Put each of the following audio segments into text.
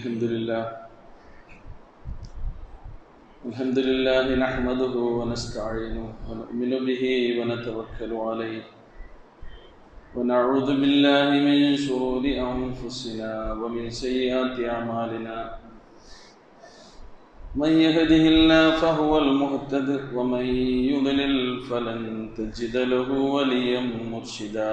الحمد لله. الحمد لله نحمده ونستعينه ونؤمن به ونتوكل عليه. ونعوذ بالله من شرور أنفسنا ومن سيئات أعمالنا. من يهده الله فهو المهتد ومن يضلل فلن تجد له وليا مرشدا.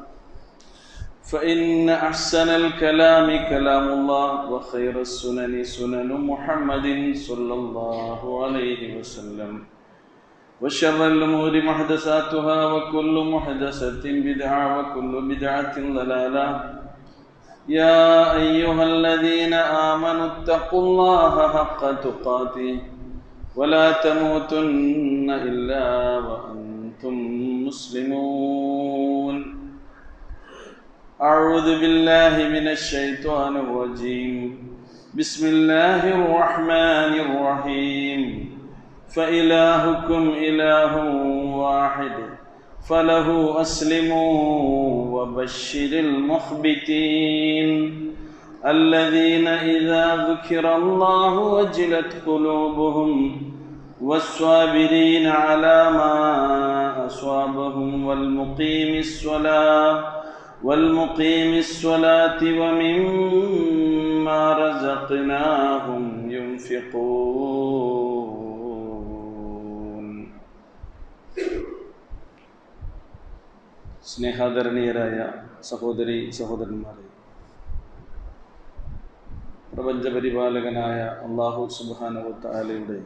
فإن أحسن الكلام كلام الله وخير السنن سنن محمد صلى الله عليه وسلم وشر الأمور محدثاتها وكل محدثة بدعة وكل بدعة ضلالة. يا أيها الذين آمنوا اتقوا الله حق تقاته ولا تموتن إلا وأنتم مسلمون. أعوذ بالله من الشيطان الرجيم. بسم الله الرحمن الرحيم. فإلهكم إله واحد. فله أسلموا وبشر المخبتين. الذين إذا ذكر الله وجلت قلوبهم والصابرين على ما أصابهم والمقيم الصلاة والمقيم الصلاة ومما رزقناهم ينفقون സ്നേഹാദരണീയരായ സഹോദരി സഹോദരന്മാരെ പ്രപഞ്ചപരിപാലകനായ അള്ളാഹു സുബാനുവത്താലയുടെ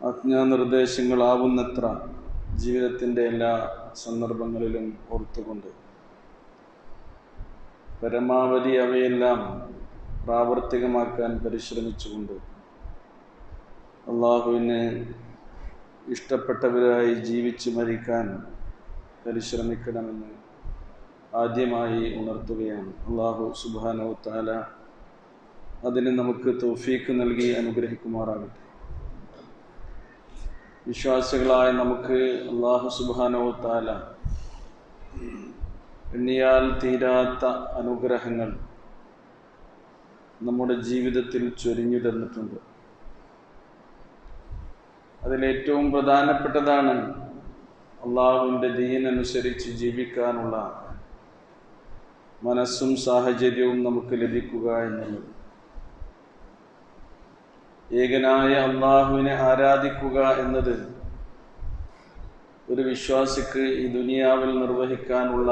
ആജ്ഞാനിർദ്ദേശങ്ങളാവുന്നത്ര ജീവിതത്തിന്റെ എല്ലാ സന്ദർഭങ്ങളിലും ഓർത്തുകൊണ്ട് പരമാവധി അവയെല്ലാം പ്രാവർത്തികമാക്കാൻ പരിശ്രമിച്ചുകൊണ്ട് അള്ളാഹുവിന് ഇഷ്ടപ്പെട്ടവരായി ജീവിച്ച് മരിക്കാൻ പരിശ്രമിക്കണമെന്ന് ആദ്യമായി ഉണർത്തുകയാണ്. അള്ളാഹു സുബാനോ താല അതിന് നമുക്ക് തോഫീക്ക് നൽകി അനുഗ്രഹിക്കുമാറാകട്ടെ. വിശ്വാസികളായ നമുക്ക് അള്ളാഹു സുബാനോ താല എണ്ണിയാൽ തീരാത്ത അനുഗ്രഹങ്ങൾ നമ്മുടെ ജീവിതത്തിൽ ചൊരിഞ്ഞു തന്നിട്ടുണ്ട്. അതിലേറ്റവും പ്രധാനപ്പെട്ടതാണ് അള്ളാഹുവിന്റെ ദീനനുസരിച്ച് ജീവിക്കാനുള്ള മനസ്സും സാഹചര്യവും നമുക്ക് ലഭിക്കുക എന്നുള്ളത്. ഏകനായ അള്ളാഹുവിനെ ആരാധിക്കുക എന്നത് ഒരു വിശ്വാസിക്ക് ഈ ദുനിയാവിൽ നിർവഹിക്കാനുള്ള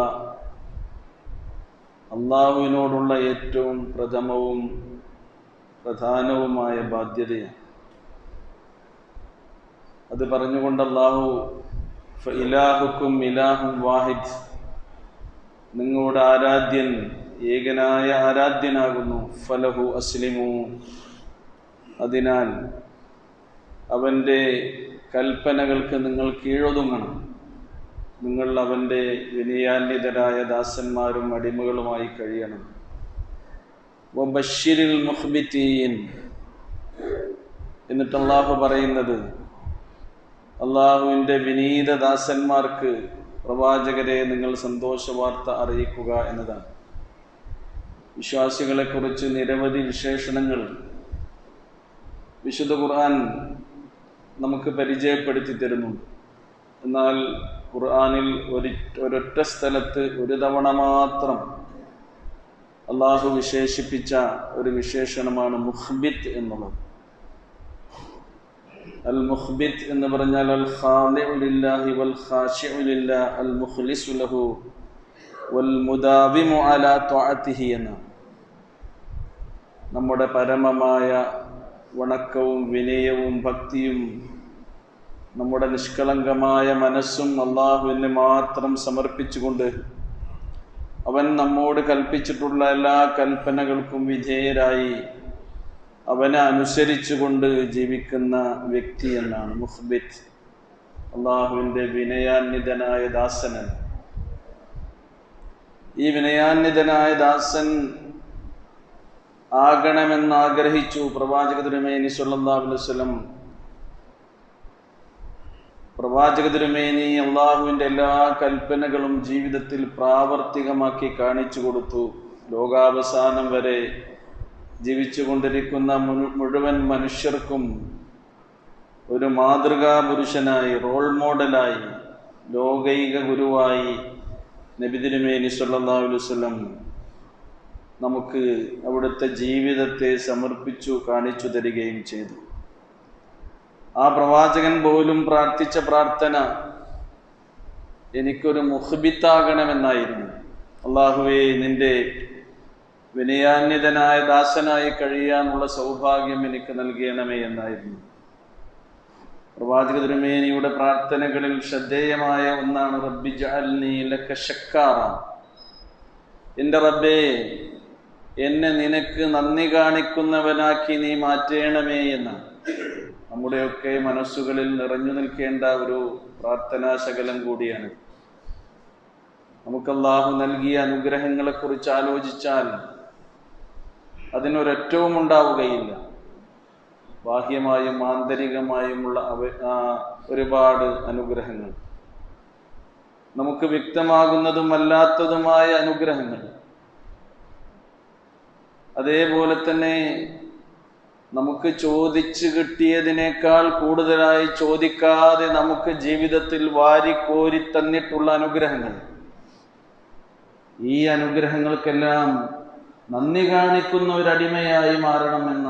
അള്ളാഹുവിനോടുള്ള ഏറ്റവും പ്രഥമവും പ്രധാനവുമായ ബാധ്യതയാണ്. അത് പറഞ്ഞുകൊണ്ട് അള്ളാഹു ഇലാഹുക്കും ഇലാഹും വാഹിദ്. നിങ്ങളുടെ ആരാധ്യൻ ഏകനായ ആരാധ്യനാകുന്നു. ഫലഹു അസ്ലിമു അതിനാൽ അവന്റെ കൽപ്പനകൾക്ക് നിങ്ങൾ കീഴൊതുങ്ങണം. നിങ്ങൾ അവന്റെ വിനയാന്വിതരായ ദാസന്മാരും അടിമകളുമായി കഴിയണം. ബഷീരിൽ മുഹ്ബിത്തീൻ എന്നിട്ട് അള്ളാഹു പറയുന്നത് അള്ളാഹുവിന്റെ വിനീത ദാസന്മാർക്ക് പ്രവാചകരെ നിങ്ങൾ സന്തോഷ വാർത്ത അറിയിക്കുക എന്നതാണ്. വിശ്വാസികളെക്കുറിച്ച് നിരവധി വിശേഷണങ്ങൾ വിശുദ്ധ ഖുർആൻ നമുക്ക് പരിചയപ്പെടുത്തി തരുന്നുണ്ട് എന്നാൽ ഖുർആാനിൽ ഒരു ഒരൊറ്റ സ്ഥലത്ത് ഒരു തവണ മാത്രം അള്ളാഹു വിശേഷിപ്പിച്ച ഒരു വിശേഷണമാണ് മുഹ്ബിത്ത് എന്നുള്ളത്. അൽ മുഹ്ബിത്ത് എന്ന് പറഞ്ഞാൽ അൽ ഖാദിഉലില്ലാഹി വൽ ഖാശിഉലില്ലാ അൽ മുഖ്ലിസു ലഹു വൽ മുദാവിമു അലാ ത്വഅതിഹി എന്നാണ്. നമ്മുടെ പരമമായ വണക്കവും വിനയവും ഭക്തിയും നമ്മുടെ നിഷ്കളങ്കമായ മനസ്സും അള്ളാഹുവിന് മാത്രം സമർപ്പിച്ചുകൊണ്ട് അവൻ നമ്മോട് കൽപ്പിച്ചിട്ടുള്ള എല്ലാ കൽപ്പനകൾക്കും വിധേയരായി അവനെ അനുസരിച്ചുകൊണ്ട് ജീവിക്കുന്ന വ്യക്തി എന്നാണ് മുഹ്ബിത്ത് അള്ളാഹുവിന്റെ വിനയാന്വിതനായ ദാസനൻ. ഈ വിനയാന്വിതനായ ദാസൻ ആകണമെന്ന് ആഗ്രഹിച്ചു പ്രവാചക തിരുമേനി വസല്ലം. പ്രവാചക തിരുമേനി അള്ളാഹുവിന്റെ എല്ലാ കൽപ്പനകളും ജീവിതത്തിൽ പ്രാവർത്തികമാക്കി കാണിച്ചു കൊടുത്തു. ലോകാവസാനം വരെ ജീവിച്ചു കൊണ്ടിരിക്കുന്ന മുഴുവൻ മനുഷ്യർക്കും ഒരു മാതൃകാ പുരുഷനായി റോൾ മോഡലായി ലോകൈക ഗുരുവായി നബി തിരുമേനി വസല്ലം നമുക്ക് അവിടുത്തെ ജീവിതത്തെ സമർപ്പിച്ചു കാണിച്ചു തരികയും ചെയ്തു. ആ പ്രവാചകൻ പോലും പ്രാർത്ഥിച്ച പ്രാർത്ഥന എനിക്കൊരു മുഹബിത്താകണമെന്നായിരുന്നു. അള്ളാഹുവേ നിന്റെ വിനയാന്യതനായ ദാസനായി കഴിയാനുള്ള സൗഭാഗ്യം എനിക്ക് നൽകണമേ എന്നായിരുന്നു. പ്രവാചക തിരുമേനിയുടെ പ്രാർത്ഥനകളിൽ ശ്രദ്ധേയമായ ഒന്നാണ്. റബ്ബി ജഅൽനി ലക ശക്കാറ. എന്റെ റബ്ബേ എന്നെ നിനക്ക് നന്ദി കാണിക്കുന്നവനാക്കി നീ മാറ്റേണമേ എന്ന്. നമ്മുടെയൊക്കെ മനസ്സുകളിൽ നിറഞ്ഞു നിൽക്കേണ്ട ഒരു പ്രാർത്ഥനാശകലം കൂടിയാണ്. നമുക്ക് അള്ളാഹു നൽകിയ അനുഗ്രഹങ്ങളെ കുറിച്ച് ആലോചിച്ചാൽ അതിനൊരറ്റവും ഉണ്ടാവുകയില്ല. ബാഹ്യമായും ആന്തരികമായുമുള്ള ഒരുപാട് അനുഗ്രഹങ്ങൾ. നമുക്ക് വ്യക്തമാകുന്നതും അല്ലാത്തതുമായ അനുഗ്രഹങ്ങൾ. അതേപോലെ തന്നെ നമുക്ക് ചോദിച്ചു കിട്ടിയതിനേക്കാൾ കൂടുതലായി ചോദിക്കാതെ നമുക്ക് ജീവിതത്തിൽ വാരിക്കോരി തന്നിട്ടുള്ള അനുഗ്രഹങ്ങൾ. ഈ അനുഗ്രഹങ്ങൾക്കെല്ലാം നന്ദി കാണിക്കുന്ന ഒരു അടിമയായി മാറണമെന്ന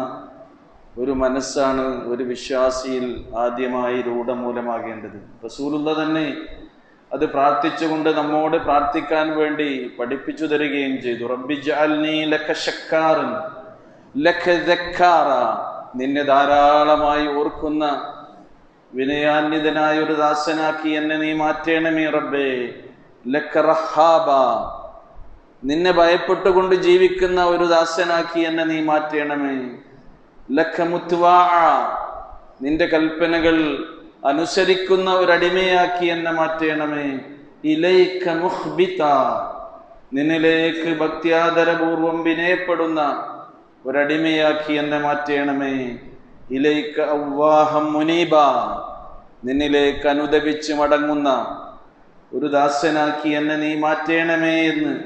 ഒരു മനസ്സാണ് ഒരു വിശ്വാസിയിൽ ആദ്യമായി രൂഢമൂലമാകേണ്ടത്. റസൂലുള്ള തന്നെ അത് പ്രാർത്ഥിച്ചുകൊണ്ട് നമ്മോട് പ്രാർത്ഥിക്കാൻ വേണ്ടി പഠിപ്പിച്ചു തരികയും ചെയ്തു. നിന്നെ ധാരാളമായി ഓർക്കുന്ന വിനയാന്വിതനായ ഒരു ദാസനാക്കി എന്നെ നീ മാറ്റേണമേ റബ്ബേ. ലഖറഹാബ നിന്നെ ഭയപ്പെട്ടുകൊണ്ട് ജീവിക്കുന്ന ഒരു ദാസനാക്കി എന്നെ നീ മാറ്റേണമേ. ലഖ മുത്വാ നിന്റെ കൽപ്പനകൾ അനുസരിക്കുന്ന അടിമയാക്കി എന്നെ മാറ്റേണമേ. ഇലൈക്ക മുഹ്ബിത. നിന്നിലേക്ക് ഭക്ത്യാദരപൂർവം വിനയപ്പെടുന്ന ഒരടിമയാക്കി എന്നെ മാറ്റേണമേ. ഇലൈക്ക ഔവാഹം മുനീബ. നിന്നിലേക്ക് അനുദപിച്ച് മടങ്ങുന്ന ഒരു ദാസനാക്കി എന്നെ നീ മാറ്റേണമേ എന്ന്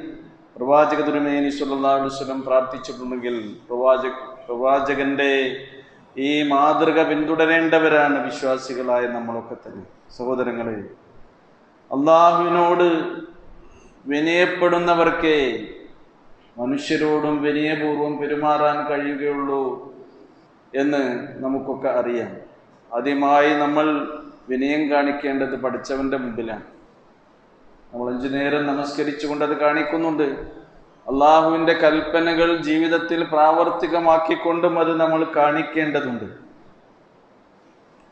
പ്രവാചക തിരുമേനി അലൈഹി വസല്ലം പ്രാർത്ഥിച്ചിട്ടുണ്ടെങ്കിൽ പ്രവാചക പ്രവാചകന്റെ ഈ മാതൃക പിന്തുടരേണ്ടവരാണ് വിശ്വാസികളായ നമ്മളൊക്കെ തന്നെ സഹോദരങ്ങളെ. അള്ളാഹുവിനോട് വിനയപ്പെടുന്നവർക്കേ മനുഷ്യരോടും വിനയപൂർവം പെരുമാറാൻ കഴിയുകയുള്ളൂ എന്ന് നമുക്കൊക്കെ അറിയാം. ആദ്യമായി നമ്മൾ വിനയം കാണിക്കേണ്ടത് പഠിച്ചവന്റെ മുമ്പിലാണ്. നമ്മൾ അഞ്ചു നേരം നമസ്കരിച്ചുകൊണ്ട് അത് കാണിക്കുന്നുണ്ട്. അള്ളാഹുവിന്റെ കൽപ്പനകൾ ജീവിതത്തിൽ പ്രാവർത്തികമാക്കിക്കൊണ്ടും അത് നമ്മൾ കാണിക്കേണ്ടതുണ്ട്.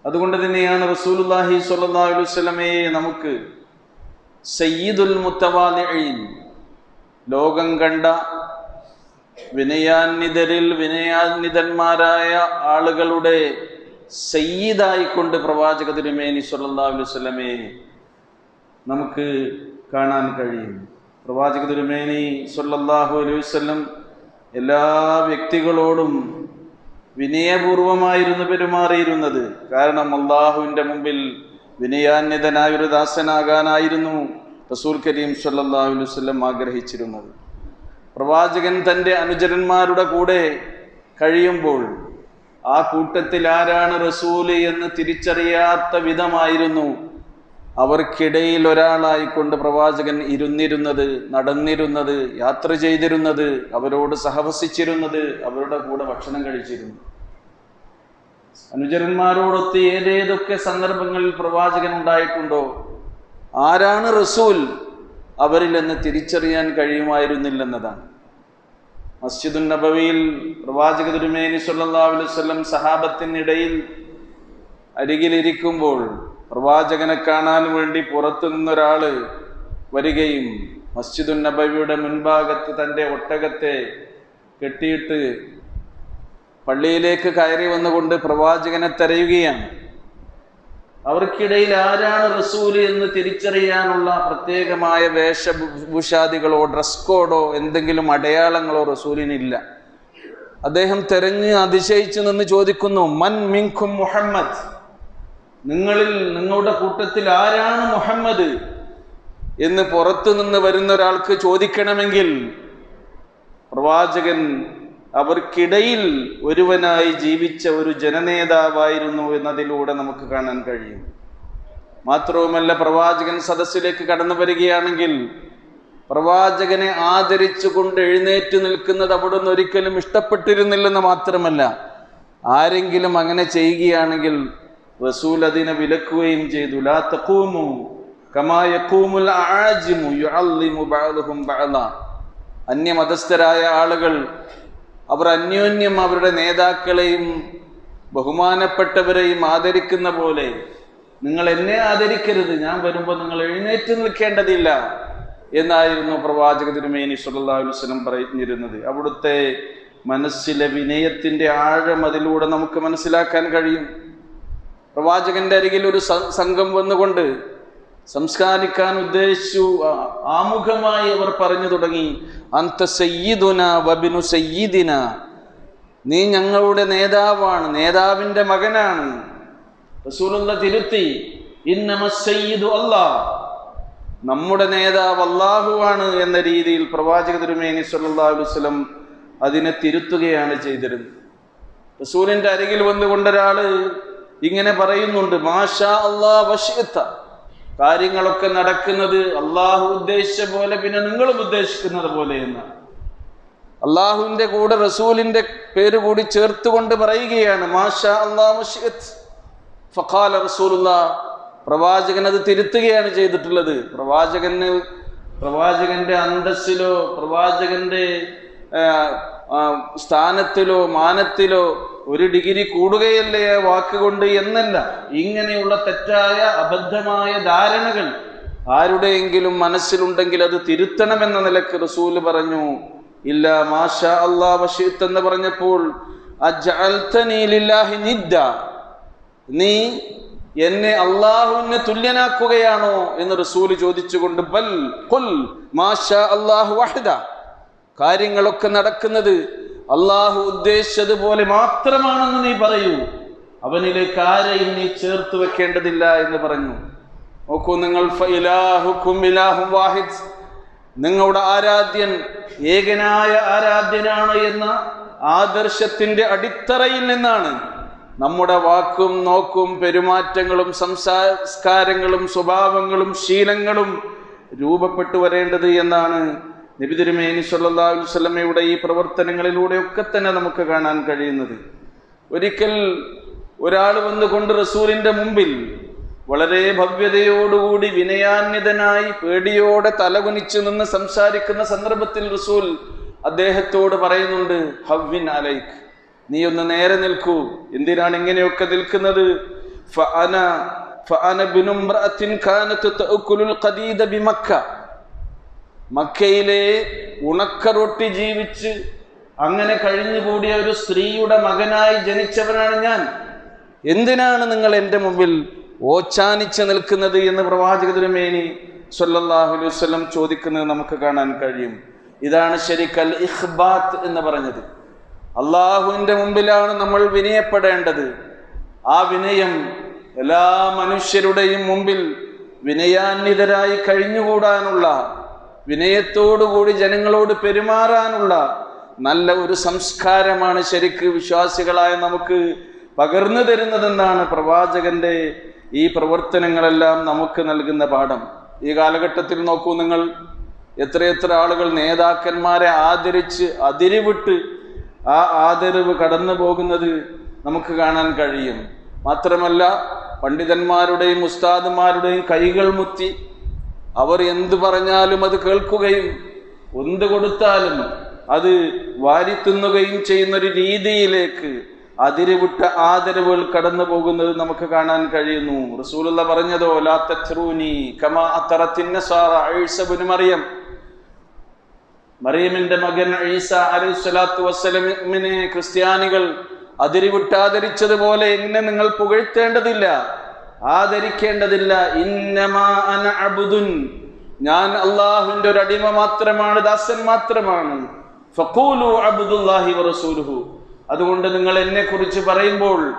അതുകൊണ്ട് തന്നെയാണ് റസൂലുല്ലാഹി സ്വല്ലല്ലാഹു അലൈഹി വസല്ലമയെ നമുക്ക് സയ്യിദുൽ മുത്തവാലിഈൻ ലോകം കണ്ട വിനയാന്നിതരിൽ വിനയാന്നിതന്മാരായ ആളുകളുടെ സയ്യിദായിക്കൊണ്ട് പ്രവാചക തിരുമേനി സ്വല്ലല്ലാഹു അലൈഹി വസല്ലമയെ നമുക്ക് കാണാൻ കഴിയും പ്രവാചക തിരുമേനി സല്ലല്ലാഹു അലൈഹി വസല്ലം എല്ലാ വ്യക്തികളോടും വിനയപൂർവമായിരുന്നു പെരുമാറിയിരുന്നത്. കാരണം അള്ളാഹുവിന്റെ മുമ്പിൽ വിനയാന്യതനായ ഒരു ദാസനാകാനായിരുന്നു റസൂൽ കരീം സല്ലല്ലാഹു അലൈഹി വസല്ലം ആഗ്രഹിച്ചിരുന്നത്. പ്രവാചകൻ തന്റെ അനുചരന്മാരുടെ കൂടെ കഴിയുമ്പോൾ ആ കൂട്ടത്തിൽ ആരാണ് റസൂൽ എന്ന് തിരിച്ചറിയാത്ത വിധമായിരുന്നു അവർക്കിടയിൽ ഒരാളായിക്കൊണ്ട് പ്രവാചകൻ ഇരുന്നിരുന്നത് നടന്നിരുന്നത് യാത്ര ചെയ്തിരുന്നത് അവരോട് സഹവസിച്ചിരുന്നത് അവരുടെ കൂടെ ഭക്ഷണം കഴിച്ചിരുന്നു. അനുചരന്മാരോടൊത്ത് ഏതേതൊക്കെ സന്ദർഭങ്ങളിൽ പ്രവാചകൻ ഉണ്ടായിട്ടുണ്ടോ? ആരാണ് റസൂൽ അവരിൽ എന്ന് തിരിച്ചറിയാൻ കഴിയുമായിരുന്നില്ലെന്നതാണ്. മസ്ജിദുൻ നബവിയിൽ പ്രവാചക തിരുമേനി സല്ലല്ലാഹു അലൈഹി വസല്ലം സഹാബത്തിനിടയിൽ അരികിലിരിക്കുമ്പോൾ പ്രവാചകനെ കാണാൻ വേണ്ടി പുറത്തു നിന്നൊരാൾ വരികയും മസ്ജിദുൻ നബവിയുടെ മുൻഭാഗത്ത് തന്റെ ഒട്ടകത്തെ കെട്ടിയിട്ട് പള്ളിയിലേക്ക് കയറി വന്നുകൊണ്ട് പ്രവാചകനെ തെരയുകയാണ്. അവർക്കിടയിൽ ആരാണ് റസൂൽ എന്ന് തിരിച്ചറിയാനുള്ള പ്രത്യേകമായ വേഷഭൂഷാദികളോ ഡ്രസ് കോഡോ എന്തെങ്കിലും അടയാളങ്ങളോ റസൂലിനില്ല. അദ്ദേഹം തെരഞ്ഞ് അതിശയിച്ചു നിന്ന് ചോദിക്കുന്നു മൻ മിങ്കും മുഹമ്മദ്? നിങ്ങളിൽ നിങ്ങളുടെ കൂട്ടത്തിൽ ആരാണ് മുഹമ്മദ്? എന്ന് പുറത്തു നിന്ന് വരുന്ന ഒരാൾക്ക് ചോദിക്കണമെങ്കിൽ പ്രവാചകൻ അവർക്കിടയിൽ ഒരുവനായി ജീവിച്ച ഒരു ജനനേതാവായിരുന്നു എന്നതിലൂടെ നമുക്ക് കാണാൻ കഴിയും. മാത്രവുമല്ല പ്രവാചകൻ സദസ്സിലേക്ക് കടന്നു വരികയാണെങ്കിൽ പ്രവാചകനെ ആദരിച്ചുകൊണ്ട് എഴുന്നേറ്റ് നിൽക്കുന്നത് അവിടുന്ന് ഒരിക്കലും ഇഷ്ടപ്പെട്ടിരുന്നില്ലെന്ന് മാത്രമല്ല ആരെങ്കിലും അങ്ങനെ ചെയ്യുകയാണെങ്കിൽ റസൂൽ അതിനെ വിലക്കുകയും ചെയ്തു. ലാ തഖൂമു കമാ യഖൂമുൽ ആജിമു യുഅല്ലിമു ബഅദുഹും ബഅദ. അന്യമതസ്ഥരായ ആളുകൾ അവർ അന്യോന്യം അവരുടെ നേതാക്കളെയും ബഹുമാനപ്പെട്ടവരെയും ആദരിക്കുന്ന പോലെ നിങ്ങൾ എന്നെ ആദരിക്കരുത് ഞാൻ വരുമ്പോൾ നിങ്ങൾ എഴുന്നേറ്റ് നിൽക്കേണ്ടതില്ല എന്നായിരുന്നു പ്രവാചക തിരുമേനി വസല്ലം പറഞ്ഞിരുന്നത്. അവിടുത്തെ മനസ്സിലെ വിനയത്തിന്റെ ആഴം അതിലൂടെ നമുക്ക് മനസ്സിലാക്കാൻ കഴിയും. പ്രവാചകന്റെ അരികിൽ ഒരു സംഘം വന്നുകൊണ്ട് സംസ്കാരിക്കാൻ ഉദ്ദേശിച്ചു. ആമുഖമായി അവർ പറഞ്ഞു തുടങ്ങി. അന്ത സയ്യിദുന വബിനു സയ്യിദിന. നീ ഞങ്ങളുടെ നേതാവാണ് നേതാവിന്റെ മകനാണ്. റസൂലുള്ള തിരുത്തി ഇന്നമ സയ്യിദു അല്ലാഹ്. നമ്മുടെ നേതാവ് അള്ളാഹുവാണ് എന്ന രീതിയിൽ പ്രവാചക തിരുമേനി വസല്ലം അതിനെ തിരുത്തുകയാണ് ചെയ്തിരുന്നത്. റസൂലിന്റെ അരികിൽ വന്നുകൊണ്ട് ഒരാൾ ഇങ്ങനെ പറയുന്നുണ്ട് മാഷാ അള്ളാ വശീത്ത കാര്യങ്ങളൊക്കെ നടക്കുന്നത് അള്ളാഹു ഉദ്ദേശിച്ച പോലെ പിന്നെ നിങ്ങളും ഉദ്ദേശിക്കുന്നത് പോലെ എന്നാണ്. അള്ളാഹുവിന്റെ കൂടെ റസൂലിന്റെ പേര് കൂടി ചേർത്തുകൊണ്ട് പറയുകയാണ് മാഷാ ഫഖാല റസൂലുള്ള പ്രവാചകൻ അത് തിരുത്തുകയാണ് ചെയ്തിട്ടുള്ളത്. പ്രവാചകന് പ്രവാചകന്റെ അന്തസ്സിലോ പ്രവാചകന്റെ സ്ഥാനത്തിലോ മാനത്തിലോ ഒരു ഡിഗ്രി കൂടുകയല്ലേ വാക്കുകൊണ്ട് എന്നല്ല. ഇങ്ങനെയുള്ള തെറ്റായ അബദ്ധമായ ധാരണകൾ ആരുടെയെങ്കിലും മനസ്സിലുണ്ടെങ്കിൽ അത് തിരുത്തണമെന്ന നിലയ്ക്ക് റസൂൽ പറഞ്ഞു. ഇല്ല മാഷ അള്ളാ വഷീത്ത് എന്ന് പറഞ്ഞപ്പോൾ നീ എന്നെ അള്ളാഹുവിന് തുല്യനാക്കുകയാണോ? എന്ന് റസൂൽ ചോദിച്ചുകൊണ്ട് ബൽ മാഷാ അല്ലാഹു വഹദ. കാര്യങ്ങളൊക്കെ നടക്കുന്നത് അള്ളാഹു ഉദ്ദേശിച്ചതുപോലെ മാത്രമാണെന്ന് നീ പറയൂ. അവനിലേക്ക് ആരെയും നീ ചേർത്ത് വെക്കേണ്ടതില്ല എന്ന് പറഞ്ഞു. നോക്കൂ നിങ്ങൾ വാഹിദ്. നിങ്ങളുടെ ആരാധ്യൻ ഏകനായ ആരാധ്യനാണ് എന്ന ആദർശത്തിന്റെ അടിത്തറയിൽ നിന്നാണ്. നമ്മുടെ വാക്കും നോക്കും പെരുമാറ്റങ്ങളും സംസ്കാരങ്ങളും സ്വഭാവങ്ങളും ശീലങ്ങളും രൂപപ്പെട്ടു വരേണ്ടത് എന്നാണ് നബി തിരുമേനി സല്ലല്ലാഹു അലൈഹി വസല്ലമയുടെ ഈ പ്രവർത്തനങ്ങളിലൂടെയൊക്കെ തന്നെ നമുക്ക് കാണാൻ കഴിയുന്നത്. ഒരിക്കൽ ഒരാൾ വന്നുകൊണ്ട് റസൂലിന്റെ മുമ്പിൽ വളരെ ഭവ്യതയോടുകൂടി വിനയാന്വിതനായി പേടിയോടെ തലകുനിച്ചു നിന്ന് സംസാരിക്കുന്ന സന്ദർഭത്തിൽ റസൂൽ അദ്ദേഹത്തോട് പറയുന്നുണ്ട് ഹവ്വിൻ അലൈക്ക് നീ ഒന്ന് നേരെ നിൽക്കൂ. എന്തിനാണ് ഇങ്ങനെയൊക്കെ നിൽക്കുന്നത്? ഫഅന ഫഅന അന ഇംറഅത്തിൻ കാനത്ത് തഅക്കുലുൽ ഖദീദ ബിമക്ക മക്കയിലെ ഉണക്ക റൊട്ടി ജീവിച്ച് അങ്ങനെ കഴിഞ്ഞുകൂടിയ ഒരു സ്ത്രീയുടെ മകനായി ജനിച്ചവനാണ് ഞാൻ. എന്തിനാണ് നിങ്ങൾ എന്റെ മുമ്പിൽ ഓച്ചാനിച്ച് നിൽക്കുന്നത് എന്ന് പ്രവാചക തിരുമേനി സല്ലല്ലാഹു അലൈഹി വസല്ലം ചോദിക്കുന്നത് നമുക്ക് കാണാൻ കഴിയും. ഇതാണ് ശരിക്കൽ ഇഹ്ബാത്ത് എന്ന് പറഞ്ഞത്. അള്ളാഹുവിന്റെ മുമ്പിലാണ് നമ്മൾ വിനയപ്പെടേണ്ടത്. ആ വിനയം എല്ലാ മനുഷ്യരുടെയും മുമ്പിൽ വിനയാന്വിതരായി കഴിഞ്ഞുകൂടാനുള്ള വിനയത്തോടുകൂടി ജനങ്ങളോട് പെരുമാറാനുള്ള നല്ല ഒരു സംസ്കാരമാണ് ശരിക്ക് വിശ്വാസികളായ നമുക്ക് പകർന്നു തരുന്നതെന്നാണ് പ്രവാചകന്റെ ഈ പ്രവർത്തനങ്ങളെല്ലാം നമുക്ക് നൽകുന്ന പാഠം. ഈ കാലഘട്ടത്തിൽ നോക്കൂ നിങ്ങൾ. എത്രയെത്ര ആളുകൾ നേതാക്കന്മാരെ ആദരിച്ച് അതിരിവിട്ട് ആ ആദരവ് കടന്നു പോകുന്നത് നമുക്ക് കാണാൻ കഴിയും. മാത്രമല്ല പണ്ഡിതന്മാരുടെയും ഉസ്താദുമാരുടെയും കൈകൾ മുത്തി അവർ എന്തു പറഞ്ഞാലും അത് കേൾക്കുകയും എന്ത് കൊടുത്താലും അത് വാരിത്തിന്നുകയും ചെയ്യുന്ന ഒരു രീതിയിലേക്ക് അതിരുവിട്ട ആദരവുകൾ കടന്നു പോകുന്നത് നമുക്ക് കാണാൻ കഴിയുന്നു. റസൂലുള്ള പറഞ്ഞതോ ലാത്തൂനി കമാ മറിയം. മറിയമിന്റെ മകൻ ഈസ അലൈഹി വസ്സലമിനെ ക്രിസ്ത്യാനികൾ അതിരിവിട്ടാദരിച്ചതുപോലെ എങ്ങനെ നിങ്ങൾ പുകഴ്ത്തേണ്ടതില്ല. ആദരിക്കേണ്ടതില്ല. ഞാൻ അള്ളാഹുവിന്റെ ഒരു അടിമ മാത്രമാണ് ദാസൻ മാത്രമാണ്. അബ്ദുല്ലാഹി വറസൂലുഹു അതുകൊണ്ട് നിങ്ങൾ എന്നെ കുറിച്ച് പറയുമ്പോൾ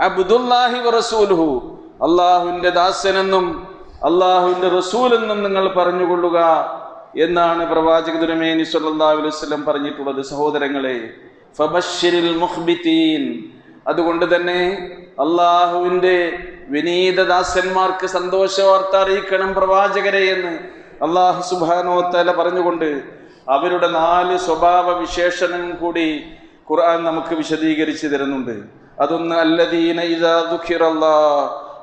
അബ്ദുല്ലാഹി വറസൂലുഹു അള്ളാഹുവിന്റെ ദാസനെന്നും അള്ളാഹുവിന്റെ റസൂലെന്നും നിങ്ങൾ പറഞ്ഞുകൊള്ളുക എന്നാണ് പ്രവാചക ദുരമേനി സല്ലല്ലാഹു അലൈഹി വസല്ലം പറഞ്ഞിട്ടുള്ളത്. സഹോദരങ്ങളെ ഫബശ്ശിരിൽ മുഖ്ബിതീൻ അതുകൊണ്ട് തന്നെ അള്ളാഹുവിന്റെ വിനീത ദാസന്മാർക്ക് സന്തോഷ വാർത്ത അറിയിക്കണം പ്രവാചകരെ എന്ന് അള്ളാഹു സുബാനോ തല പറഞ്ഞുകൊണ്ട് അവരുടെ നാല് സ്വഭാവ വിശേഷണം കൂടി ഖുർആൻ നമുക്ക് വിശദീകരിച്ച് തരുന്നുണ്ട്. അതൊന്ന് അല്ലദീന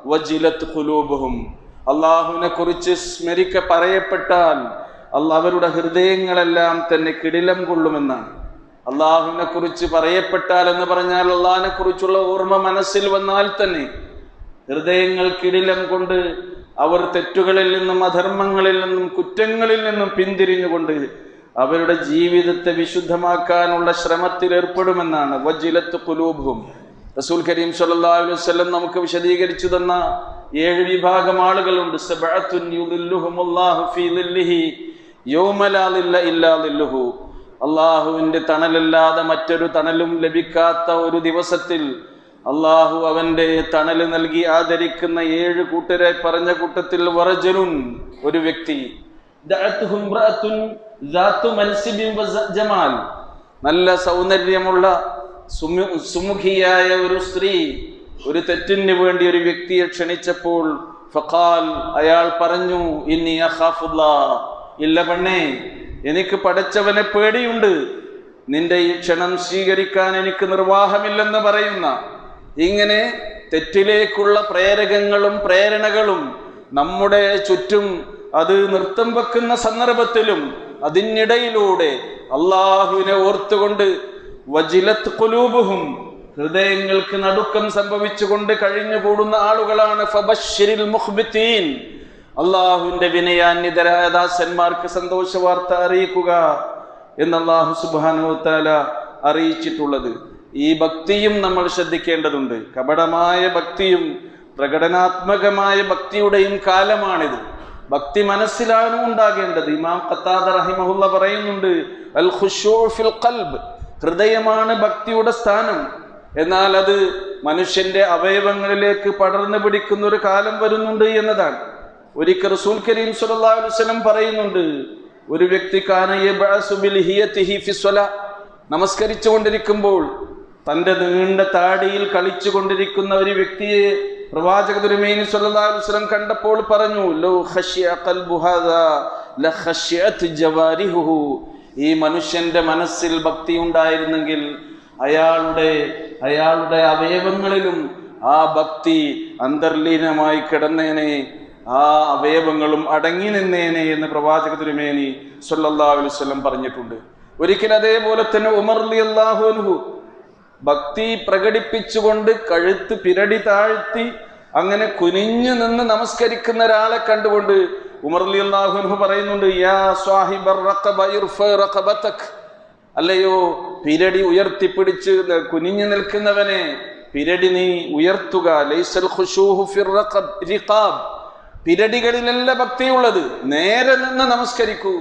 വജിലത്ത് ഖുലൂബുഹും. അള്ളാഹുവിനെ കുറിച്ച് സ്മരിക്ക പറയപ്പെട്ടാൽ അവരുടെ ഹൃദയങ്ങളെല്ലാം തന്നെ കിടിലം കൊള്ളുമെന്നാണ്. അള്ളാഹുവിനെ കുറിച്ച് പറയപ്പെട്ടാൽ എന്ന് പറഞ്ഞാൽ അള്ളാഹിനെ കുറിച്ചുള്ള ഓർമ്മ മനസ്സിൽ വന്നാൽ തന്നെ ഹൃദയങ്ങൾ കിടിലം കൊണ്ട് അവർ തെറ്റുകളിൽ നിന്നും അധർമ്മങ്ങളിൽ നിന്നും കുറ്റങ്ങളിൽ നിന്നും പിന്തിരിഞ്ഞുകൊണ്ട് അവരുടെ ജീവിതത്തെ വിശുദ്ധമാക്കാനുള്ള ശ്രമത്തിൽ ഏർപ്പെടുമെന്നാണ്. വജിലത്ത് കുലൂബും റസൂൽ കരീം സല്ലല്ലാഹു അലൈഹി വസല്ലം നമുക്ക് വിശദീകരിച്ചു തന്ന ഏഴ് വിഭാഗം ആളുകളുണ്ട്. സബഅത്തുൻ ഫീ ഇല്ലാ അള്ളാഹുവിന്റെ തണലല്ലാതെ മറ്റൊരു തണലും ലഭിക്കാത്ത ഒരു ദിവസത്തിൽ അള്ളാഹു അവന്റെ തണൽ നൽകി ആദരിക്കുന്ന ഏഴ് കൂട്ടരെ പറഞ്ഞ കൂട്ടത്തിൽ വറജനുൻ ഒരു വ്യക്തി. നല്ല സൗന്ദര്യമുള്ള സുമുഖിയായ ഒരു സ്ത്രീ ഒരു തെറ്റിന് വേണ്ടി ഒരു വ്യക്തിയെ ക്ഷണിച്ചപ്പോൾ ഫഖാൽ അയാൾ പറഞ്ഞു അഖാഫുല്ലാ ഇല്ല പെണ്ണേ എനിക്ക് പഠിച്ചവനെ പേടിയുണ്ട്. നിന്റെ ഈ ക്ഷണം സ്വീകരിക്കാൻ എനിക്ക് നിർവാഹമില്ലെന്ന് പറയുന്ന ഇങ്ങനെ തെറ്റിലേക്കുള്ള പ്രേരകങ്ങളും പ്രേരണകളും നമ്മുടെ ചുറ്റും അത് നൃത്തം വെക്കുന്ന സന്ദർഭത്തിലും അതിനിടയിലൂടെ അള്ളാഹുവിനെ ഓർത്തുകൊണ്ട് വജിലത്ത് കുലൂബുഹും ഹൃദയങ്ങൾക്ക് നടുക്കം സംഭവിച്ചുകൊണ്ട് കഴിഞ്ഞുകൂടുന്ന ആളുകളാണ് ഫബശ്ശിരിൽ മുഖ്ബിത്തീൻ. അള്ളാഹുവിന്റെ വിനയാന്യതരായ ദാസന്മാർക്ക് സന്തോഷ വാർത്ത അറിയിക്കുക എന്ന് അള്ളാഹു സുബാനുത്താല അറിയിച്ചിട്ടുള്ളത്. ഈ ഭക്തിയും നമ്മൾ ശ്രദ്ധിക്കേണ്ടതുണ്ട്. കപടമായ ഭക്തിയും പ്രകടനാത്മകമായ ഭക്തിയുടെയും കാലമാണിത്. ഭക്തി മനസ്സിലാണ് ഉണ്ടാകേണ്ടത്. ഇമാം ഖത്താദ റഹിമഹുല്ല പറയുന്നുണ്ട് അൽ ഫിൽ ഖൽബ് ഹൃദയമാണ് ഭക്തിയുടെ സ്ഥാനം. എന്നാൽ അത് മനുഷ്യന്റെ അവയവങ്ങളിലേക്ക് പടർന്നു പിടിക്കുന്ന ഒരു കാലം വരുന്നുണ്ട് എന്നതാണ്. ഒരിക്കൽ റസൂൽ കരീം സല്ലല്ലാഹു അലൈഹി വസല്ലം പറയുന്നുണ്ട് ഒരു വ്യക്തി നമസ്കരിച്ചു കൊണ്ടിരിക്കുമ്പോൾ തന്റെ നീണ്ട താടിയിൽ കളിച്ചു കൊണ്ടിരിക്കുന്ന ഒരു വ്യക്തിയെ പ്രവാചക ദുരുമേനി സല്ലല്ലാഹു അലൈഹി വസല്ലം കണ്ടപ്പോൾ പറഞ്ഞു ലോ ഖശിയ ഖൽബു ഹാദാ ലഖശിയത് ജവാരിഹുഹു. ഈ മനുഷ്യന്റെ മനസ്സിൽ ഭക്തി ഉണ്ടായിരുന്നെങ്കിൽ അയാളുടെ അയാളുടെ അവയവങ്ങളിലും ആ ഭക്തി അന്തർലീനമായി കിടന്നേനെ. ആ അവയവങ്ങളും അടങ്ങി നിന്നേനെ എന്ന് പ്രവാചക തിരുമേനി സല്ലാസ്വല്ലം പറഞ്ഞിട്ടുണ്ട്. ഒരിക്കൽ അതേപോലെ തന്നെ ഉമർ അള്ളാഹു അൻഹു ഭക്തി പ്രകടിപ്പിച്ചുകൊണ്ട് കഴുത്ത് പിരടി താഴ്ത്തി അങ്ങനെ കുനിഞ്ഞു നിന്ന് നമസ്കരിക്കുന്ന ഒരാളെ കണ്ടുകൊണ്ട് ഉമർ അലി അള്ളാഹുൻഹു പറയുന്നുണ്ട് യാ സ്വാഹിബർ അല്ലയോ പിരടി ഉയർത്തിപ്പിടിച്ച് കുനിഞ്ഞു നിൽക്കുന്നവനെ പിരടി നീ ഉയർത്തുക. ലൈസൽ ഖുശൂഹു ഫിർ റിഖാബ്. പിരടികളിലല്ല ഭക്തിയുള്ളത്. നേരെ നിന്ന് നമസ്കരിക്കൂ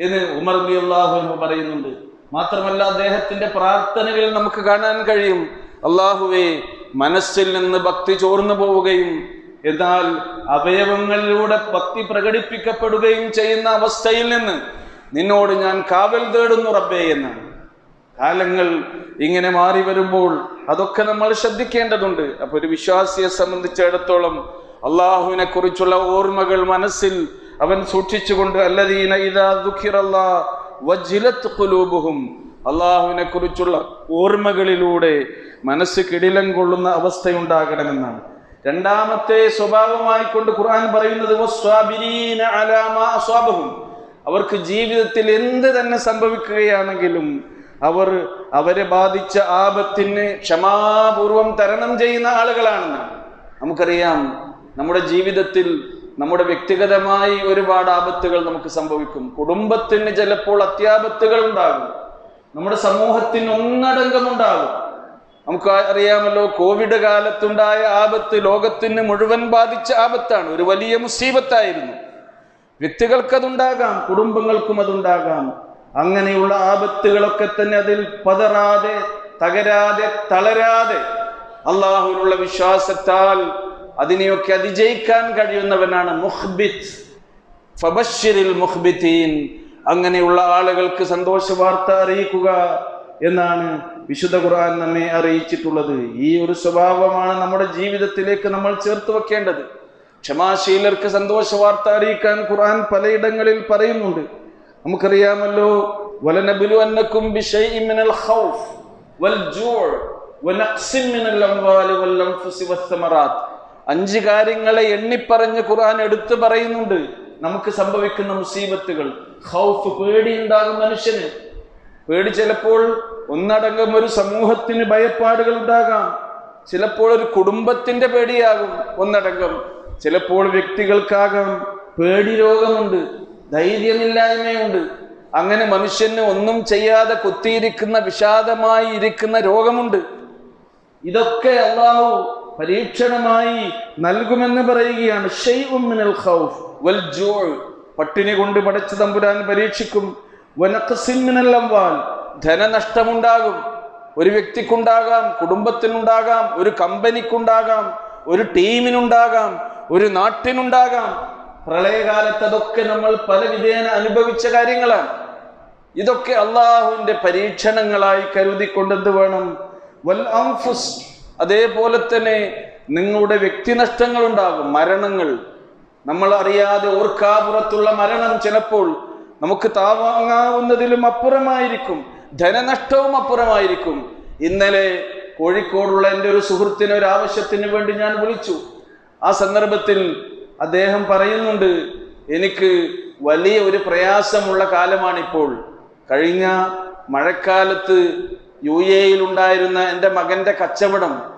എന്ന് ഉമർ അള്ളാഹു പറയുന്നുണ്ട്. മാത്രമല്ല അദ്ദേഹത്തിന്റെ പ്രാർത്ഥനകളിൽ നമുക്ക് കാണാൻ കഴിയും. അള്ളാഹുവേ മനസ്സിൽ നിന്ന് ഭക്തി ചോർന്നു പോവുകയും എന്നാൽ അവയവങ്ങളിലൂടെ ഭക്തി പ്രകടിപ്പിക്കപ്പെടുകയും ചെയ്യുന്ന അവസ്ഥയിൽ നിന്ന് നിന്നോട് ഞാൻ കാവൽ തേടുന്നു റബ്ബേ എന്നാണ് കാലങ്ങൾ ഇങ്ങനെ മാറി വരുമ്പോൾ അതൊക്കെ നമ്മൾ ശ്രദ്ധിക്കേണ്ടതുണ്ട്. അപ്പൊ ഒരു വിശ്വാസിയെ സംബന്ധിച്ചിടത്തോളം അള്ളാഹുവിനെ കുറിച്ചുള്ള ഓർമ്മകൾ മനസ്സിൽ അവൻ സൂക്ഷിച്ചുകൊണ്ട് അല്ലദീന അള്ളാഹുവിനെ കുറിച്ചുള്ള ഓർമ്മകളിലൂടെ മനസ്സ് കിടിലം കൊള്ളുന്ന അവസ്ഥയുണ്ടാകണമെന്നാണ്. രണ്ടാമത്തെ സ്വഭാവമായി കൊണ്ട് ഖുർആൻ പറയുന്നത് അവർക്ക് ജീവിതത്തിൽ എന്ത് തന്നെ സംഭവിക്കുകയാണെങ്കിലും അവർ അവരെ ബാധിച്ച ആപത്തിന് ക്ഷമാപൂർവം തരണം ചെയ്യുന്ന ആളുകളാണെന്നാണ്. നമുക്കറിയാം നമ്മുടെ ജീവിതത്തിൽ നമ്മുടെ വ്യക്തിഗതമായി ഒരുപാട് ആപത്തുകൾ നമുക്ക് സംഭവിക്കും. കുടുംബത്തിന് ചിലപ്പോൾ അത്യാപത്തുകൾ ഉണ്ടാകും. നമ്മുടെ സമൂഹത്തിന് ഒന്നടങ്കമുണ്ടാകും. നമുക്ക് അറിയാമല്ലോ കോവിഡ് കാലത്തുണ്ടായ ആപത്ത് ലോകത്തിന് മുഴുവൻ ബാധിച്ച ആപത്താണ്. ഒരു വലിയ മുസീബത്തായിരുന്നു. വ്യക്തികൾക്കതുണ്ടാകാം കുടുംബങ്ങൾക്കും അതുണ്ടാകാം. അങ്ങനെയുള്ള ആപത്തുകളൊക്കെ തന്നെ അതിൽ പതറാതെ തകരാതെ തളരാതെ അള്ളാഹുവിനുള്ള വിശ്വാസത്താൽ അതിനെയൊക്കെ അതിജയിക്കാൻ കഴിയുന്നവനാണ് മുഹ്ബിത്ത് ഫബഷിറിൽ മുഹ്ബിത്തീൻ. അങ്ങനെയുള്ള ആളുകൾക്ക് സന്തോഷ വാർത്ത അറിയിക്കുക എന്നാണ് വിശുദ്ധ ഖുർആൻ നമ്മെ അറിയിച്ചിട്ടുള്ളത്. ഈ ഒരു സ്വഭാവമാണ് നമ്മുടെ ജീവിതത്തിലേക്ക് നമ്മൾ ചേർത്ത് വെക്കേണ്ടത്. ക്ഷമാശീലർക്ക് സന്തോഷ വാർത്ത അറിയിക്കാൻ ഖുർആൻ പലയിടങ്ങളിൽ പറയുന്നുണ്ട്. നമുക്കറിയാമല്ലോ വലനബിലു ഖൗഫ് വൽ മിനൽ വൽ അഞ്ച് കാര്യങ്ങളെ എണ്ണിപ്പറഞ്ഞ് ഖുർആൻ എടുത്തു പറയുന്നുണ്ട്. നമുക്ക് സംഭവിക്കുന്ന മുസീബത്തുകൾ. ഹൗഫ് പേടി ഉണ്ടാകും മനുഷ്യന്. പേടി ചിലപ്പോൾ ഒന്നടങ്കം ഒരു സമൂഹത്തിന് ഭയപ്പാടുകൾ ഉണ്ടാകാം. ചിലപ്പോൾ ഒരു കുടുംബത്തിന്റെ പേടിയാകും. ഒന്നടങ്കം ചിലപ്പോൾ വ്യക്തികൾക്കാകാം പേടി രോഗമുണ്ട് ധൈര്യമില്ലായ്മയുണ്ട്. അങ്ങനെ മനുഷ്യന് ഒന്നും ചെയ്യാതെ കുത്തിയിരിക്കുന്ന വിഷാദമായി ഇരിക്കുന്ന രോഗമുണ്ട്. ഇതൊക്കെ അള്ളാഹു പരീക്ഷണമായി നൽകുമെന്ന് പറയുകയാണ്. ഷൈഉം മിനൽ ഖൗഫ് വൽ പട്ടിണി കൊണ്ട് പടച്ച തമ്പുരാൻ പരീക്ഷിക്കും. വനഖസിൻ മിനൽ അംവാൽ. ധനനഷ്ടമുണ്ടാകും. ഒരു വ്യക്തിക്കുണ്ടാകാം കുടുംബത്തിനുണ്ടാകാം ഒരു കമ്പനിക്കുണ്ടാകാം ഒരു ടീമിനുണ്ടാകാം ഒരു നാട്ടിനുണ്ടാകാം. പ്രളയകാലത്ത് അതൊക്കെ നമ്മൾ പല വിധേന അനുഭവിച്ച കാര്യങ്ങളാണ്. ഇതൊക്കെ അള്ളാഹുവിന്റെ പരീക്ഷണങ്ങളായി കരുതിക്കൊണ്ടെന്ത് വേണം? വൽ അതേപോലെ തന്നെ നിങ്ങളുടെ വ്യക്തിനഷ്ടങ്ങൾ ഉണ്ടാകും മരണങ്ങൾ. നമ്മൾ അറിയാതെ ഓർക്കാപുറത്തുള്ള മരണം ചിലപ്പോൾ നമുക്ക് താവാങ്ങാവുന്നതിലും അപ്പുറമായിരിക്കും. ധനനഷ്ടവും അപ്പുറമായിരിക്കും. ഇന്നലെ കോഴിക്കോടുള്ള എന്റെ ഒരു സുഹൃത്തിന് ഒരു ആവശ്യത്തിന് വേണ്ടി ഞാൻ വിളിച്ചു. ആ സന്ദർഭത്തിൽ അദ്ദേഹം പറയുന്നുണ്ട് എനിക്ക് വലിയ ഒരു പ്രയാസമുള്ള കാലമാണിപ്പോൾ. കഴിഞ്ഞ മഴക്കാലത്ത് യു എയിൽ ഉണ്ടായിരുന്ന എന്റെ മകന്റെ കച്ചവടം.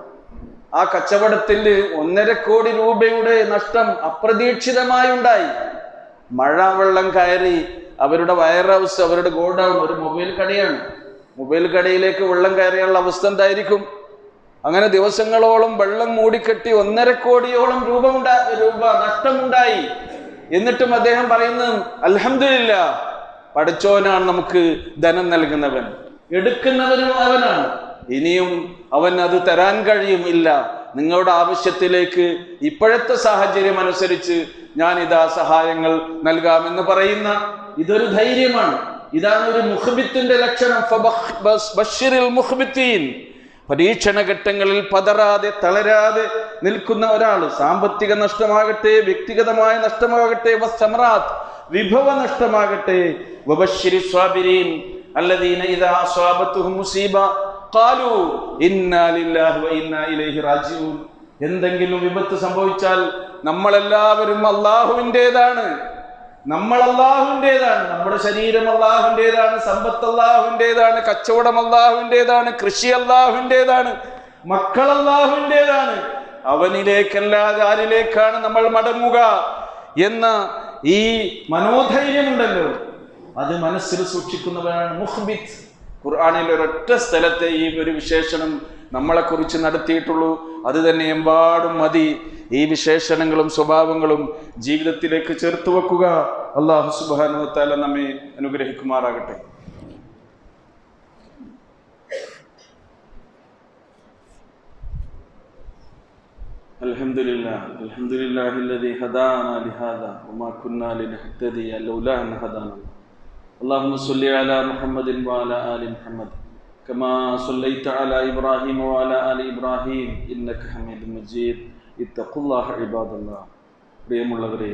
ആ കച്ചവടത്തിൽ ഒന്നര കോടി രൂപയുടെ നഷ്ടം അപ്രതീക്ഷിതമായി ഉണ്ടായി. മഴ വെള്ളം കയറി അവരുടെ വയർ ഹൗസ് അവരുടെ ഗോഡൗൺ ഒരു മൊബൈൽ കടയാണ്. മൊബൈൽ കടയിലേക്ക് വെള്ളം കയറിയുള്ള അവസ്ഥ എന്തായിരിക്കും? അങ്ങനെ ദിവസങ്ങളോളം വെള്ളം മൂടിക്കെട്ടി ഒന്നര കോടിയോളം രൂപ രൂപ നഷ്ടമുണ്ടായി. എന്നിട്ടും അദ്ദേഹം പറയുന്നത് അലഹമില്ല പഠിച്ചോനാണ് നമുക്ക് ധനം നൽകുന്നവൻ. എടുക്കുന്നവനും അവനാണ്. ഇനിയും അവൻ അത് തരാൻ കഴിയും ഇല്ല നിങ്ങളുടെ ആവശ്യത്തിലേക്ക് ഇപ്പോഴത്തെ സാഹചര്യം അനുസരിച്ച് ഞാൻ ഇതാ സഹായങ്ങൾ നൽകാമെന്ന് പറയുന്ന ഇതൊരു ധൈര്യമാണ്. ഇതാണ് ഒരു മുഹബിത്തിന്റെ ലക്ഷണം. പരീക്ഷണ ഘട്ടങ്ങളിൽ പതറാതെ തളരാതെ നിൽക്കുന്ന ഒരാൾ സാമ്പത്തിക നഷ്ടമാകട്ടെ വ്യക്തിഗതമായ നഷ്ടമാകട്ടെ വിഭവ നഷ്ടമാകട്ടെ الذين إذا أصابتهم مصيبة قالوا إنا لله وإنا إليه راجعون എന്തെങ്കിലും വിപത്ത് സംഭവിച്ചാൽ നമ്മളെല്ലാവരും അള്ളാഹുവിൻ്റെതാണ് നമ്മൾ അള്ളാഹുവിൻ്റെതാണ് നമ്മുടെ ശരീരം അള്ളാഹുവിൻ്റെതാണ് സമ്പത്ത് അള്ളാഹുവിൻ്റെതാണ് കച്ചവടം അള്ളാഹുവിൻ്റെതാണ് കൃഷി അള്ളാഹുവിൻ്റെതാണ് മക്കൾ അള്ളാഹുവിൻ്റെതാണ് അവനിലേക്കല്ലാതെ ആരിലേക്കാണ് നമ്മൾ മടങ്ങുക എന്ന ഈ മനോധൈര്യമുണ്ടല്ലോ അത് മനസ്സിൽ സൂക്ഷിക്കുന്നവരാണ് മുഹ്ബിത്ത് ഖുർആാനിൽ ഒരൊറ്റ സ്ഥലത്തെ ഈ ഒരു വിശേഷണം നമ്മളെ കുറിച്ച് നടത്തിയിട്ടുള്ളൂ അത് തന്നെ എമ്പാടും മതി ഈ വിശേഷണങ്ങളും സ്വഭാവങ്ങളും ജീവിതത്തിലേക്ക് ചേർത്ത് വെക്കുക അള്ളാഹു സുബാനു താല നമ്മെ അനുഗ്രഹിക്കുമാറാകട്ടെ الحمد لله الحمد لله الذي هدانا لهذا وما كنا لنهتدي لولا ان هدانا الله اللهم صل على محمد وعلى ال محمد كما صليت على ابراهيم وعلى ال ابراهيم انك حميد مجيد اتقوا الله عباد الله പ്രിയമുള്ളവരെ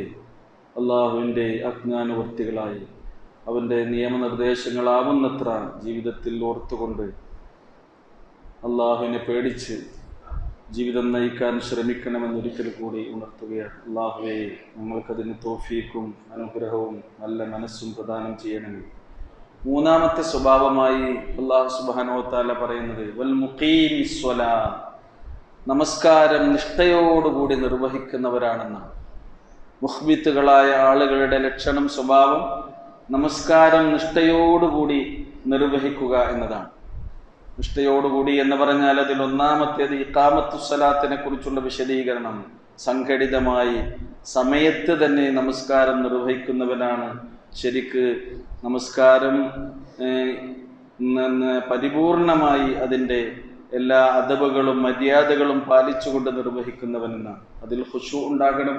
അള്ളാഹുവിൻ്റെ അജ്ഞാനവൃത്തികളായി അവൻ്റെ നിയമനിർദ്ദേശങ്ങളാവുന്നത്ര ജീവിതത്തിൽ ഓർത്തുകൊണ്ട് അള്ളാഹുവിനെ പേടിച്ച് ജീവിതം നയിക്കാൻ ശ്രമിക്കണമെന്നൊരിക്കൽ കൂടി ഉണർത്തുകയാണ്. അള്ളാഹുവെ ഞങ്ങൾക്കതിന് തോഫീക്കും അനുഗ്രഹവും നല്ല മനസ്സും പ്രദാനം ചെയ്യണമെങ്കിൽ മൂന്നാമത്തെ സ്വഭാവമായി അള്ളാഹു സുബാനോ താല പറയുന്നത് വൽ മുഖീം സ്വല നമസ്കാരം നിഷ്ഠയോടുകൂടി നിർവഹിക്കുന്നവരാണെന്നാണ്. മുഹ്ബിത്തുകളായ ആളുകളുടെ ലക്ഷണം സ്വഭാവം നമസ്കാരം നിഷ്ഠയോടുകൂടി നിർവഹിക്കുക എന്നതാണ്. നിഷ്ഠയോടുകൂടി എന്ന് പറഞ്ഞാൽ അതിൽ ഒന്നാമത്തേത് ഇക്കാമത്തു സലാത്തിനെ കുറിച്ചുള്ള വിശദീകരണം. സംഘടിതമായി സമയത്ത് തന്നെ നമസ്കാരം നിർവഹിക്കുന്നവനാണ് ശരിക്ക് നമസ്കാരം പരിപൂർണമായി അതിന്റെ എല്ലാ അദബുകളും മര്യാദകളും പാലിച്ചുകൊണ്ട് നിർവഹിക്കുന്നവനാണ് അതിൽ ഹുഷു ഉണ്ടാകണം.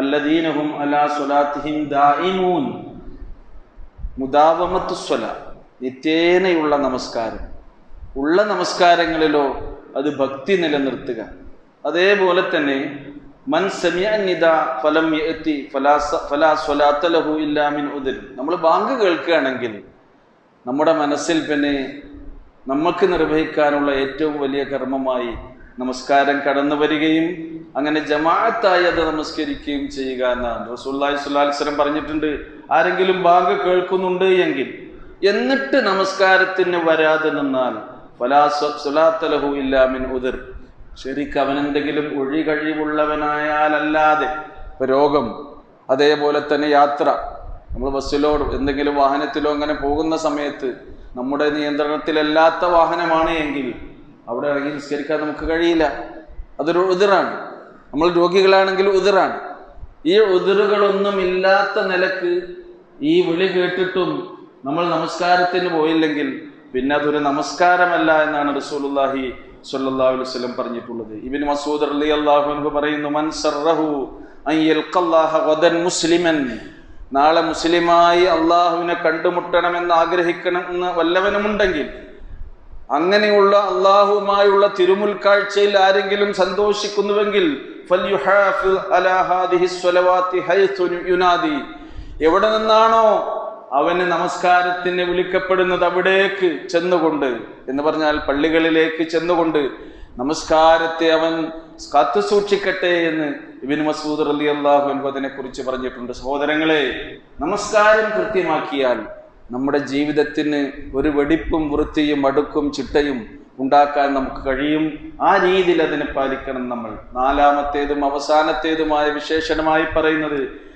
അല്ലദീനഹും അലാ ദായിമൂൻ മുദാവമത്തു സ്വല നിത്യേനയുള്ള നമസ്കാരം. ഉള്ള നമസ്കാരങ്ങളിലോ അത് ഭക്തി നിലനിർത്തുക. അതേപോലെ തന്നെ മൻ സമിയനിത ഫലം എത്തി ഫലാ സ- ഫലാ സ്വലാത്ത ലഹു ഇല്ലാ മിൻ ഉദ്ർ നമ്മൾ ബാങ്ക് കേൾക്കുകയാണെങ്കിൽ നമ്മുടെ മനസ്സിൽ പിന്നെ നമുക്ക് നിർവഹിക്കാനുള്ള ഏറ്റവും വലിയ കർമ്മമായി നമസ്കാരം കടന്നു വരികയും അങ്ങനെ ജമാഅത്തായി അത് നമസ്കരിക്കുകയും ചെയ്യുക എന്നാണ്. റസൂല്ലാഹി വസല്ലം പറഞ്ഞിട്ടുണ്ട് ആരെങ്കിലും ബാങ്ക് കേൾക്കുന്നുണ്ട് എങ്കിൽ എന്നിട്ട് നമസ്കാരത്തിന് വരാതെ നിന്നാൽ ഫലാ ഇല്ലാമിൻ ഉതിർ ശരിക്ക് അവൻ എന്തെങ്കിലും ഒഴി കഴിവുള്ളവനായാലല്ലാതെ രോഗം അതേപോലെ തന്നെ യാത്ര നമ്മൾ ബസ്സിലോ എന്തെങ്കിലും വാഹനത്തിലോ അങ്ങനെ പോകുന്ന സമയത്ത് നമ്മുടെ നിയന്ത്രണത്തിലല്ലാത്ത വാഹനമാണ് എങ്കിൽ അവിടെ ഇറങ്ങി നിസ്കരിക്കാൻ നമുക്ക് കഴിയില്ല. അതൊരു ഉതിറാണ് നമ്മൾ രോഗികളാണെങ്കിൽ ഉതിറാണ് ഈ ഉതിറുകളൊന്നും ഇല്ലാത്ത നിലയ്ക്ക് ഈ വിളി കേട്ടിട്ടും നമ്മൾ നമസ്കാരത്തിന് പോയില്ലെങ്കിൽ പിന്നെ അതൊരു നമസ്കാരമല്ല എന്നാണ് സ്വല്ലല്ലാഹു അലൈഹി വസല്ലം പറഞ്ഞിട്ടുള്ളത്. ഇബിൻ മസൂദ് റളിയല്ലാഹു അൻഹു പറയുന്നു മൻ സറഹു അൻ യൽഖല്ലാഹ ഗദൻ മുസ്ലിമൻ. നാളെ മുസ്ലിമായി അള്ളാഹുവിനെ കണ്ടുമുട്ടണമെന്ന് ആഗ്രഹിക്കണം എന്ന് വല്ലവനുമുണ്ടെങ്കിൽ അങ്ങനെയുള്ള അള്ളാഹുവുമായുള്ള തിരുമുൽക്കാഴ്ചയിൽ ആരെങ്കിലും സന്തോഷിക്കുന്നുവെങ്കിൽ എവിടെ നിന്നാണോ അവന് നമസ്കാരത്തിന് വിളിക്കപ്പെടുന്നത് അവിടേക്ക് ചെന്നുകൊണ്ട്? എന്ന് പറഞ്ഞാൽ പള്ളികളിലേക്ക് ചെന്നുകൊണ്ട് നമസ്കാരത്തെ അവൻ കാത്തു സൂക്ഷിക്കട്ടെ എന്ന് ഇബിൻ മസൂദ് അലി അള്ളാഹു അതിനെ കുറിച്ച് പറഞ്ഞിട്ടുണ്ട്. സഹോദരങ്ങളെ നമസ്കാരം കൃത്യമാക്കിയാൽ നമ്മുടെ ജീവിതത്തിന് ഒരു വെടിപ്പും വൃത്തിയും അടുക്കും ചിട്ടയും ഉണ്ടാക്കാൻ നമുക്ക് കഴിയും. ആ രീതിയിൽ അതിനെ പാലിക്കണം നമ്മൾ. നാലാമത്തേതും അവസാനത്തേതുമായ വിശേഷണമായി പറയുന്നത്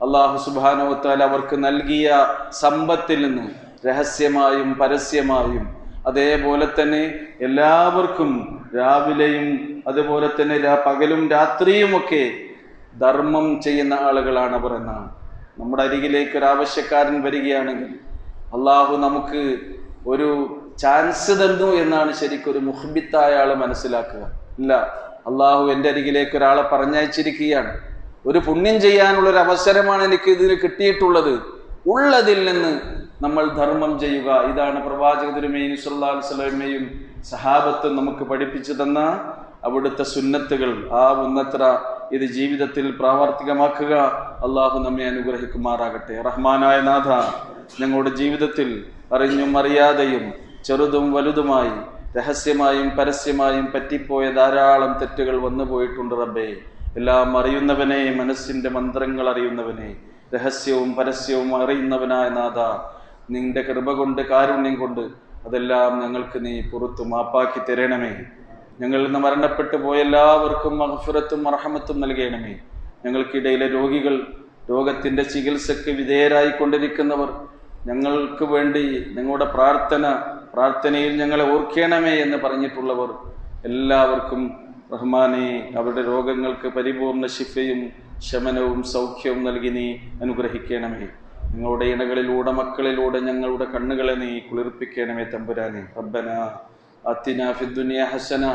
അള്ളാഹു സുബാനോത്താൽ അവർക്ക് നൽകിയ സമ്പത്തിൽ നിന്ന് രഹസ്യമായും പരസ്യമായും അതേപോലെ തന്നെ എല്ലാവർക്കും രാവിലെയും അതുപോലെ തന്നെ പകലും രാത്രിയുമൊക്കെ ധർമ്മം ചെയ്യുന്ന ആളുകളാണ് അവർ എന്നാണ്. നമ്മുടെ അരികിലേക്ക് ഒരു ആവശ്യക്കാരൻ വരികയാണെങ്കിൽ അള്ളാഹു നമുക്ക് ഒരു ചാൻസ് തന്നു എന്നാണ് ശരിക്കും ഒരു മുഹബിത്തായ ആൾ മനസ്സിലാക്കുക. ഇല്ല. അള്ളാഹു എന്റെ അരികിലേക്ക് ഒരാളെ പറഞ്ഞയച്ചിരിക്കുകയാണ്. ഒരു പുണ്യം ചെയ്യാനുള്ള ഒരു അവസരമാണ് എനിക്ക് ഇതിന് കിട്ടിയിട്ടുള്ളത്. ഉള്ളതിൽ നിന്ന് നമ്മൾ ധർമ്മം ചെയ്യുക. ഇതാണ് പ്രവാചക തിരുമേനി വസല്ലമയും സഹാബത്തും നമുക്ക് പഠിപ്പിച്ചു തന്ന അവിടുത്തെ സുന്നത്തുകൾ. ആ ഉന്നത്ര ഇത് ജീവിതത്തിൽ പ്രാവർത്തികമാക്കുക. അള്ളാഹു നമ്മെ അനുഗ്രഹിക്കുമാറാകട്ടെ. റഹ്മാനായ നാഥ ഞങ്ങളുടെ ജീവിതത്തിൽ അറിഞ്ഞും അറിയാതെയും ചെറുതും വലുതുമായി രഹസ്യമായും പരസ്യമായും പറ്റിപ്പോയ ധാരാളം തെറ്റുകൾ വന്നു പോയിട്ടുണ്ട് റബ്ബേ. എല്ലാം അറിയുന്നവനെ മനസ്സിന്റെ മന്ത്രങ്ങൾ അറിയുന്നവനെ രഹസ്യവും പരസ്യവും അറിയുന്നവനായ നാഥ. നിന്റെ കൃപ കൊണ്ട് കാരുണ്യം കൊണ്ട് അതെല്ലാം ഞങ്ങൾക്ക് നീ പുറത്തു മാപ്പാക്കി തരണമേ. ഞങ്ങളിൽ നിന്ന് മരണപ്പെട്ടു പോയ എല്ലാവർക്കും മഹഫുരത്തും അർഹമത്തും നൽകണമേ. ഞങ്ങൾക്കിടയിലെ രോഗികൾ രോഗത്തിന്റെ ചികിത്സയ്ക്ക് വിധേയരായി കൊണ്ടിരിക്കുന്നവർ ഞങ്ങൾക്ക് വേണ്ടി ഞങ്ങളുടെ പ്രാർത്ഥന പ്രാർത്ഥനയിൽ ഞങ്ങളെ ഓർക്കണമേ എന്ന് പറഞ്ഞിട്ടുള്ളവർ എല്ലാവർക്കും റഹ്മാനെ അവരുടെ രോഗങ്ങൾക്ക് പരിപൂർണ ശിഫയും ശമനവും സൗഖ്യവും നൽകി നീ അനുഗ്രഹിക്കണമേ ഞങ്ങളുടെ ഇണകളിലൂടെ മക്കളിലൂടെ ഞങ്ങളുടെ കണ്ണുകളെ നീ കുളിർപ്പിക്കണമേ തമ്പുരാനെ റബ്ബന ആത്തിന ഫിദ്ദുനിയ ഹസന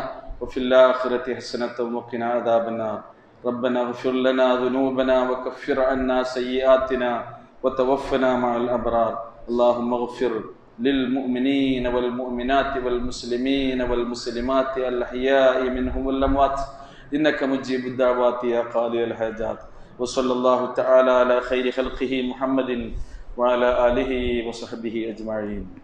وفي الآخرة حسنة وقنا عذاب النار ربنا اغفر لنا ذنوبنا وكفر عنا سيئاتنا وتوفنا مع الأبرار اللهم اغفر للمؤمنين والمؤمنات والمسلمين والمسلمات الأحياء منهم والأموات. إنك مجيب الدعوات يا قاضي الحاجات. وصلى الله تعالى على خير خلقه محمد وعلى آله وصحبه أجمعين.